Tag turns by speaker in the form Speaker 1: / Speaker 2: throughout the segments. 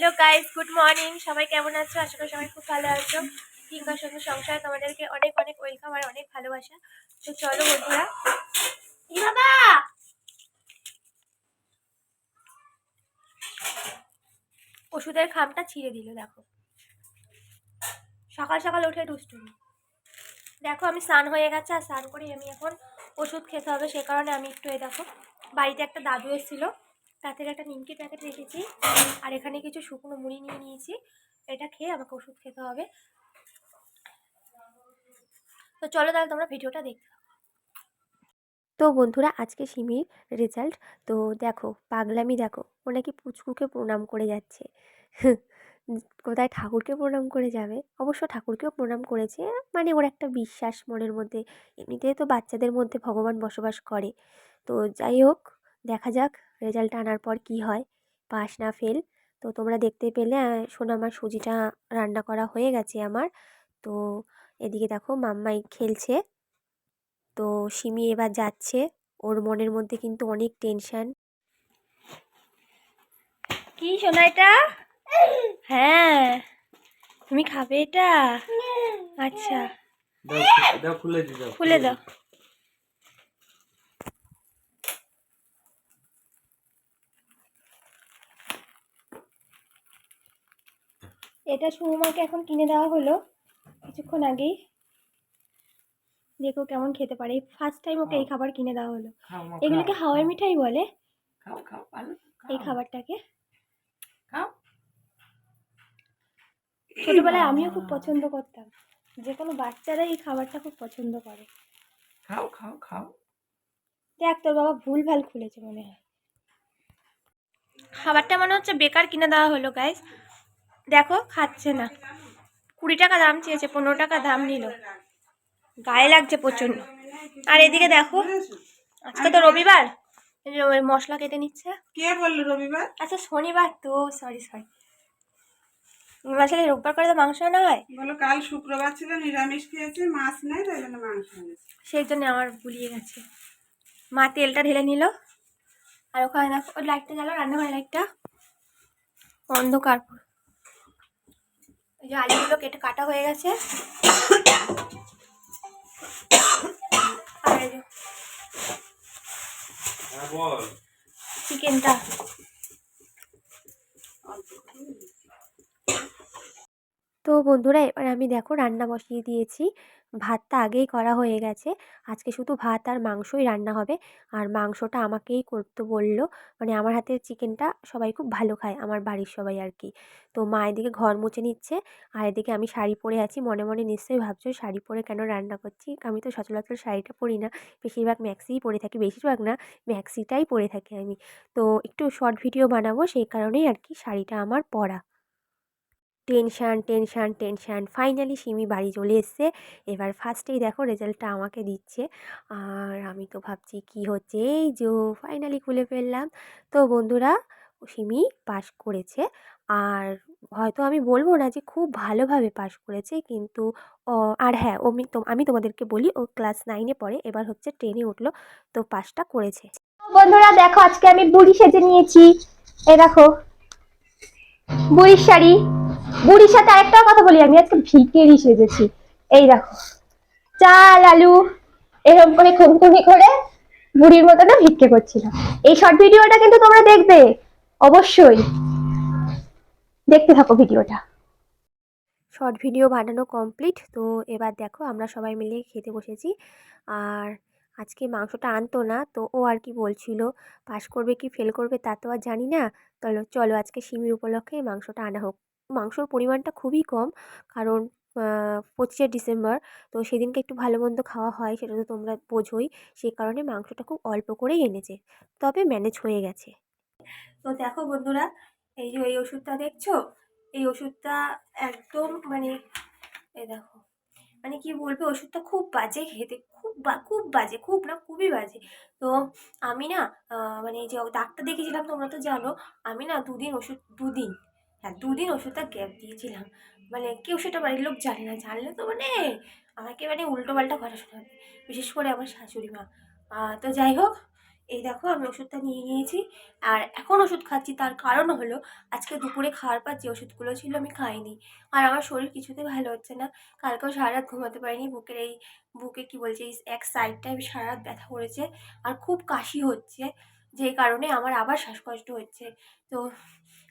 Speaker 1: Hello guys good morning সবাই কেমন আছো? আশা করি সবাই খুব ভালো আছো। কিংবা সঙ্গে সংসার তোমাদেরকে অনেক অনেক ওয়েলকাম আর অনেক ভালোবাসা। তো চলো, বন্ধুরা। ওষুধের খামটা ছিঁড়ে দিল, দেখো। সকাল সকাল উঠে দুষ্টুমি। দেখো, আমি স্নান হয়ে গেছে, আর স্নান করে আমি এখন ওষুধ খেতে হবে, সে কারণে আমি একটু এই দেখো, বাড়িতে একটা দাদু এসেছিল। তাতে একটা নিমকি প্যাকেট রেখেছি আর এখানে কিছু শুকনো মুড়ি নিয়ে নিয়েছি। এটা খেয়ে আমাকে ওষুধ খেতে হবে। তো চলো তাহলে তোমরা ভিডিওটা দেখতে তো বন্ধুরা, আজকে সিমির রেজাল্ট তো দেখো, পাগলামি দেখো, ও নাকি পুচকুকে প্রণাম করে যাচ্ছে। কোথায় ঠাকুরকে প্রণাম করে যাবে? অবশ্য ঠাকুরকেও প্রণাম করেছে মানে ওর একটা বিশ্বাস মনের মধ্যে। এমনিতে তো বাচ্চাদের মধ্যে ভগবান বসবাস করে। তো যাই হোক, দেখা যাক রেজাল্ট আনার পর কি হয়? পাস না ফেল তো তোমরা দেখতে পেলে শোনো আমার সুজিটা রান্না করা হয়ে গেছে আমার। তো এদিকে দেখো মাম্মাই খেলছে। তো সিমি এবার যাচ্ছে। ওর মনের মধ্যে কিন্তু অনেক টেনশন কি শোনা এটা? হ্যাঁ। তুমি খাবে এটা? আচ্ছা।
Speaker 2: দাও দাও খুলে দাও
Speaker 1: খুলে দাও। এটা সুমাকে এখন কিনে দেওয়া হলো কিছুক্ষণ আগেই। দেখো কেমন খেতে পারে। ফার্স্ট টাইম ওকে এই খাবার কিনে দেওয়া হলো। এগুলোকে। হাওয়াই মিঠাই বলে। এই খাবারটাকে। ছোটবেলায় আমিও খুব পছন্দ করতাম। যে কোনো বাচ্চারা এই খাবারটা খুব পছন্দ করে।
Speaker 2: খাও খাও খাও।
Speaker 1: দেখ তোর বাবা ভুল ভালো খুলেছে মনে হয়। খাবারটা মনে হচ্ছে বেকার কিনে দেওয়া হলো গাইস দেখো খাচ্ছে না। কুড়ি টাকা দাম চেয়েছে পনেরো টাকা দাম নিল। গায়ে লাগছে প্রচণ্ড আর এদিকে দেখো আজকে তো রবিবার। ওই মশলা কেটে নিচ্ছে।
Speaker 3: কে বলল রবিবার?
Speaker 1: আচ্ছা শনিবার তো সরি সরি আসলে রোববার করে তো মাংস আনা হয়?
Speaker 3: বলো কাল শুক্রবার ছিল নিরামিষ খেয়েছে মাছ নেই তাই জন্য মাংস
Speaker 1: সেই জন্য আমার ভুলিয়ে গেছে। মা তেলটা ঢেলে নিল। আর ওখানে দেখো লাইটটা জ্বালো রান্নাঘরের লাইটটা অন্ধকার যে আলুগুলো কেটে কাটা হয়ে গেছে। আর
Speaker 2: হ্যাঁ
Speaker 1: চিকেনটা। তো বন্ধুরা এবার আমি দেখো রান্না বসিয়ে দিয়েছি। ভাতটা আগেই করা হয়ে গেছে। আজকে শুধু ভাত আর মাংসই রান্না হবে। আর মাংসটা আমাকেই করতে বলল। মানে আমার হাতের চিকেনটা সবাই খুব ভালো খায়, আমার বাড়ির সবাই আর কি। তো মা এদিকে ঘর মুছে নিচ্ছে। আর এদিকে আমি শাড়ি পরে আছি। মনে মনে নিশ্চয়ই ভাবছ শাড়ি পরে কেন রান্না করছি? আমি তো সচরাচর শাড়িটা পরি না। বেশিরভাগ ম্যাক্সিই পরে থাকি। বেশিরভাগ না, ম্যাক্সিটাই পরে থাকি আমি। তো একটু শর্ট ভিডিও বানাবো। সেই কারণেই আর কি শাড়িটা আমার পরা। Tension tension tension. Finally Simi বাড়ি চলে এসছে। এবার ফার্স্টেই দেখো রেজাল্টটা আমাকে দিচ্ছে। আর আমি তো ভাবছি, কি হচ্ছে? এই যে ফাইনালি খুলে ফেললাম। তো বন্ধুরা সিমি পাস করেছে। আর হয়তো আমি বলব না যে খুব ভালোভাবে পাস করেছে, কিন্তু আর হ্যাঁ আমি আমি তোমাদেরকে বলি, ও ক্লাস নাইনে পড়ে, এবার হচ্ছে টেনে উঠল। তো পাশটা করেছে।
Speaker 4: বন্ধুরা, দেখো, আজকে আমি বুড়ি সেজে নিয়েছি। এ দেখো, বুড়ির শাড়ি। বুড়ির সাথে আরেকটাও কথা বলি, আমি আজকে ভিকেরি সেজেছি। এই দেখো, চাল, আলু, এরকম করে খুনখুনি করে বুড়ির মতো না ভিক্ষে করছিলাম। এই শর্ট ভিডিওটা কিন্তু তোমরা দেখবে, অবশ্যই। দেখতে থাকো ভিডিওটা।
Speaker 1: শর্ট ভিডিও বানানো কমপ্লিট তো এবার দেখো আমরা সবাই মিলে খেতে বসেছি। আর আজকে মাংসটা আনতো না, তো ও আর কি বলছিল পাস করবে কি ফেল করবে তা তো আর জানি না। চলো চলো আজকে সিমির উপলক্ষে মাংসটা আনা হোক। মাংসর পরিমাণটা খুবই কম। কারণ পঁচিশে ডিসেম্বর, তো সেদিনকে একটু ভালো মন্দ খাওয়া হয়, সেটা তো তোমরা বোঝোই। সেই কারণে মাংসটা খুব অল্প করেই এনেছে। তবে ম্যানেজ হয়ে গেছে। তো দেখো বন্ধুরা, এই যে এই ওষুধটা দেখছ? এই ওষুধটা একদম মানে এই দেখো মানে কি বলব, ওষুধটা খুব বাজে খেতে। খুব খুব বাজে, খুব না, খুবই বাজে। তো আমি না মানে যে ডাক্তার দেখিয়েছিলাম, তোমরা তো জানো, আমি না দুদিন ওষুধ, দুদিন হ্যাঁ দুদিন ওষুধটা গ্যাপ দিয়েছিলাম। মানে কেউ সেটা বাড়ির লোক জানে না। জানলে তো মানে আমাকে মানে উল্টো পাল্টা কথা শোনাবে। বিশেষ করে আমার শাশুড়ি মা। তো যাই হোক, এই দেখো আমি ওষুধটা নিয়ে নিয়েছি। আর এখন ওষুধ খাচ্ছি, তার কারণ হলো আজকে দুপুরে খাওয়ার পর যে ওষুধগুলো ছিল আমি খাইনি। আর আমার শরীর কিছুতে ভালো হচ্ছে না। কালকেও সারা রাত ঘুমাতে পারিনি। বুকের এই, বুকে কি বলছে এক সাইডটায় সারা রাত ব্যথা করেছে। আর খুব কাশি হচ্ছে। যে কারণে আমার আবার শ্বাসকষ্ট হচ্ছে। তো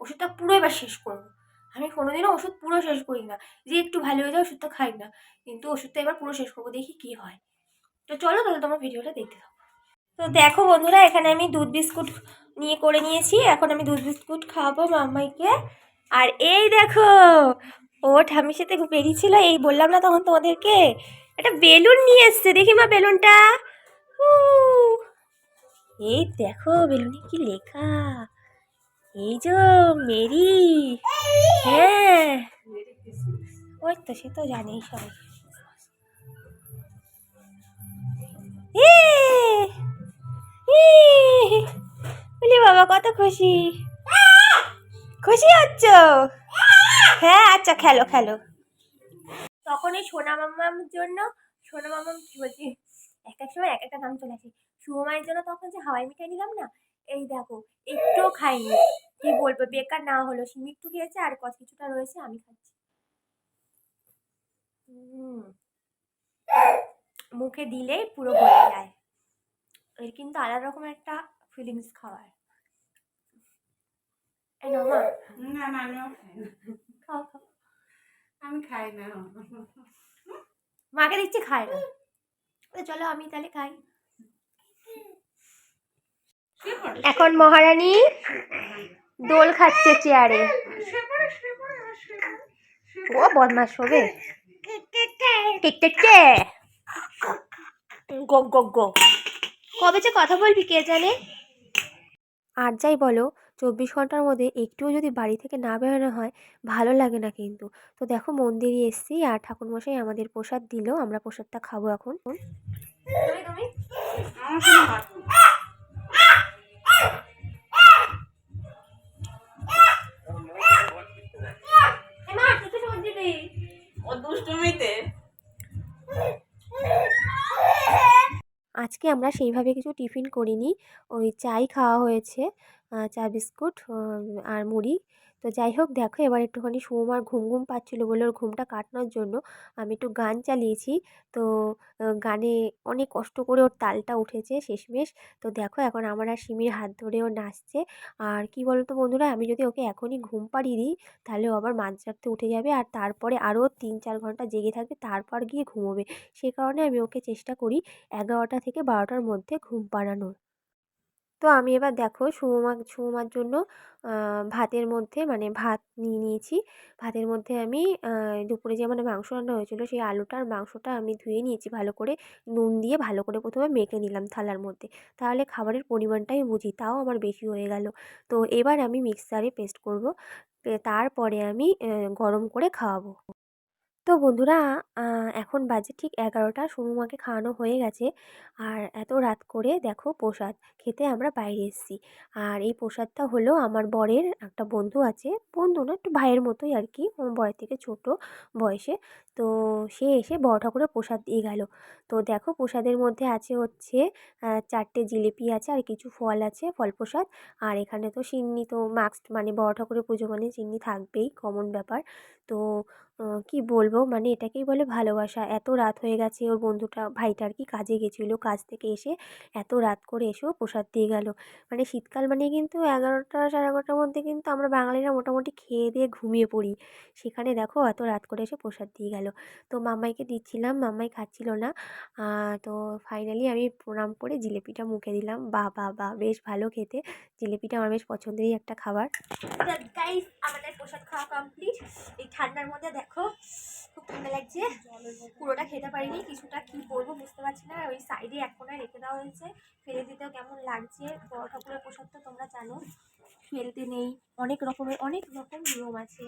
Speaker 1: ওষুধটা পুরো এবার শেষ করব। আমি কোনোদিনও ওষুধ পুরো শেষ করি না। যে একটু ভালো হয়ে যায় ওষুধটা খাই না। কিন্তু ওষুধটা এবার পুরো শেষ করব, দেখি কী হয়। তো চলো তাহলে তোমার ভিডিওটা দেখতে থাকো। তো দেখো বন্ধুরা, এখানে আমি দুধ বিস্কুট নিয়ে করে নিয়েছি। এখন আমি দুধ বিস্কুট খাওয়াবো মাম্মাইকে। আর এই দেখো, ও ঠামির সাথে বেরিয়েছিল, এই বললাম না তখন তোমাদেরকে, একটা বেলুন নিয়ে এসছে। দেখি মা, বেলুনটা। এই দেখো বেলুনে কি লেখা। এই যে মেরি। হ্যাঁ। ওই তো, সে তো জানেই সবাই। বলি বাবা, কত খুশি। খুশি হচ্ছ? হ্যাঁ আচ্ছা খেলো খেলো। তখন এই সোনা মামার জন্য, সোনা মামাম কি বলছি? এক এক সময় এক একটা নাম চলে আসে। সুমাইয়ের জন্য তখন যে হাওয়াই মিঠাই নিলাম না এই দেখো একটুও খাইনি। কি বলব বেকার না হলো সিমি একটু খেয়েছে আর কত কিছুটা রয়েছে আমি খাচ্ছি। মুখে দিলেই পুরো গলে যায়। এর কিন্তু আলাদা রকম একটা ফিলিংস খাওয়ার।
Speaker 3: না না।
Speaker 1: খাও খাও।
Speaker 3: আমি খাই না।
Speaker 1: মাকে দিচ্ছি খায় না। চলো আমি তাহলে খাই। এখন মহারানী দোল খাচ্ছে চেয়ারে। ও বদমাস হবে। গো গো। কবে যে কথা বলবি কে জানে? আর যাই বলো চব্বিশ ঘণ্টার মধ্যে একটুও যদি বাড়ি থেকে না বেরোনো হয় ভালো লাগে না কিন্তু। তো দেখো মন্দিরে এসছি আর ঠাকুরমশাই আমাদের প্রসাদ দিল আমরা প্রসাদটা খাব এখন।
Speaker 3: ও দুষ্টুমিতে
Speaker 1: আজকে আমরা সেইভাবে কিছু টিফিন করিনি। ওই চাই খাওয়া হয়েছে চা বিস্কুট আর মুড়ি। তো যাই হোক, দেখো এবার একটুখানি সুমার ঘুম ঘুম পাচ্ছিলো বলে ওর ঘুমটা কাটানোর জন্য আমি একটু গান চালিয়েছি। তো গানে অনেক কষ্ট করে ওর তালটা উঠেছে শেষমেশ। তো দেখো এখন আমার আর সিমির হাত ধরে ও নাচছে। আর কি বলতো বন্ধুরা, আমি যদি ওকে এখনই ঘুম পাড়িয়ে দিই, তাহলে ও আবার মাঝরাতে উঠে যাবে। আর তারপরে আরও তিন চার ঘণ্টা জেগে থাকবে, তারপর গিয়ে ঘুমোবে। সে কারণে আমি ওকে চেষ্টা করি এগারোটা থেকে বারোটার মধ্যে ঘুম পাড়ানোর। তো আমি এবার দেখো সুমা সুমার জন্য ভাতের মধ্যে মানে ভাত নিয়ে নিয়েছি। ভাতের মধ্যে আমি দুপুরে যে মানে মাংস রান্না হয়েছিল সেই আলুটার মাংসটা আমি ধুয়ে নিয়েছি ভালো করে নুন দিয়ে ভালো করে প্রথমে মেখে নিলাম থালার মধ্যে। তাহলে খাবারের পরিমাণটাই বুঝি, তাও আমার বেশি হয়ে গেল। তো এবার আমি মিক্সারে পেস্ট করব তারপরে আমি গরম করে খাওয়াবো। তো বন্ধুরা এখন বাজে ঠিক এগারোটা সুমুমাকে খাওয়ানো হয়ে গেছে। আর এত রাত করে দেখো প্রসাদ খেতে আমরা বাইরে এসেছি। আর এই প্রসাদটা হলো আমার বরের একটা বন্ধু আছে, বন্ধু না একটু ভাইয়ের মতোই আর কি আমার বরের থেকে ছোট বয়সে। তো সে এসে বড় ঠাকুরের প্রসাদ দিয়ে গেল। তো দেখো প্রসাদের মধ্যে আছে হচ্ছে চারটে জিলিপি আছে আর কিছু ফল আছে, ফল প্রসাদ। আর এখানে তো সিন্নি তো মাস্ট মানে বড় ঠাকুরের পুজো মানে সিন্নি থাকবেই কমন ব্যাপার। তো কি বলব? মানে এটাকেই বলে ভালোবাসা। এত রাত হয়ে গেছে, ওর বন্ধুটা ভাইটা আর কি কাজে গেছিল, কাজ থেকে এসে এত রাত করে এসেও প্রসাদ দিয়ে গেল। মানে শীতকাল মানে কিন্তু এগারোটা সাড়ে এগারোটার মধ্যে কিন্তু আমরা বাঙালিরা মোটামুটি খেয়ে দিয়ে ঘুমিয়ে পড়ি। সেখানে দেখো এত রাত করে এসে প্রসাদ দিয়ে গেল। তো মাম্মাইকে দিচ্ছিলাম, মাম্মাই খাচ্ছিল না। তো ফাইনালি আমি প্রণাম করে জিলিপিটা মুখে দিলাম। বা বা বাহ, বেশ ভালো খেতে। জিলিপিটা আমার বেশ পছন্দেরই একটা খাবার। আমাদের প্রসাদ খাওয়া কমপ্লিট এই ঠান্ডার মধ্যে দেখো, খুব ঠান্ডা লাগছে। পুরোটা খেতে পারিনি, কিছুটা কি করব বুঝতে পারছি না। ওই সাইডে এক কোনায় রেখে দেওয়া হয়েছে। ফেলে দিতেও কেমন লাগছে। বড় ঠাকুরের প্রসাদ তো তোমরা জানো। ফেলতে নেই। অনেক রকমের, অনেক রকম নিয়ম আছে।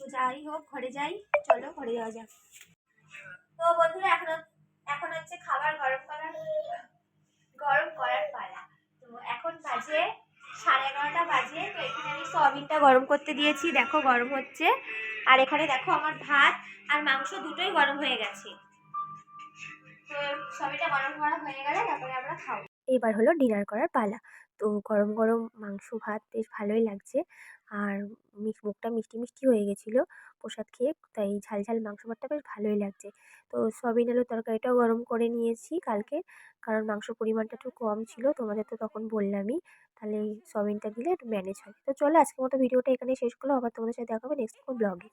Speaker 1: তো যাই হোক, ঘরে যাই। চলো ঘরে যাওয়া যাক। তো বন্ধুরা, এখন এখন হচ্ছে খাবার গরম করার গরম করার পালা। তো এখন বাজে সাড়ে এগারোটা বাজে। তো এখানে আমি সোয়াবিনটা গরম করতে দিয়েছি। দেখো গরম হচ্ছে। আর এখানে দেখো আমার ভাত আর মাংস দুটোই গরম হয়ে গেছে। গরম হয়ে গেলে তারপরে আমরা এবার হলো ডিনার করার পালা। তো গরম গরম মাংস, ভাত, বেশ ভালোই লাগছে। আর মুখটা মিষ্টি মিষ্টি হয়ে গেছিল প্রসাদ খেয়ে, তাই ঝাল ঝাল মাংস ভাতটা বেশ ভালোই লাগছে। তো সয়াবিন আলুর তরকারিটাও গরম করে নিয়েছি কালকে, কারণ মাংসর পরিমাণটা একটু কম ছিল, তোমাদের তো তখন বললামই, তাহলে সয়াবিনটা দিলে একটু ম্যানেজ হয়। তো চলো আজকের মতো ভিডিওটা এখানে শেষ করল আবার তোমাদের সাথে দেখা হবে নেক্সট কোনো ব্লগে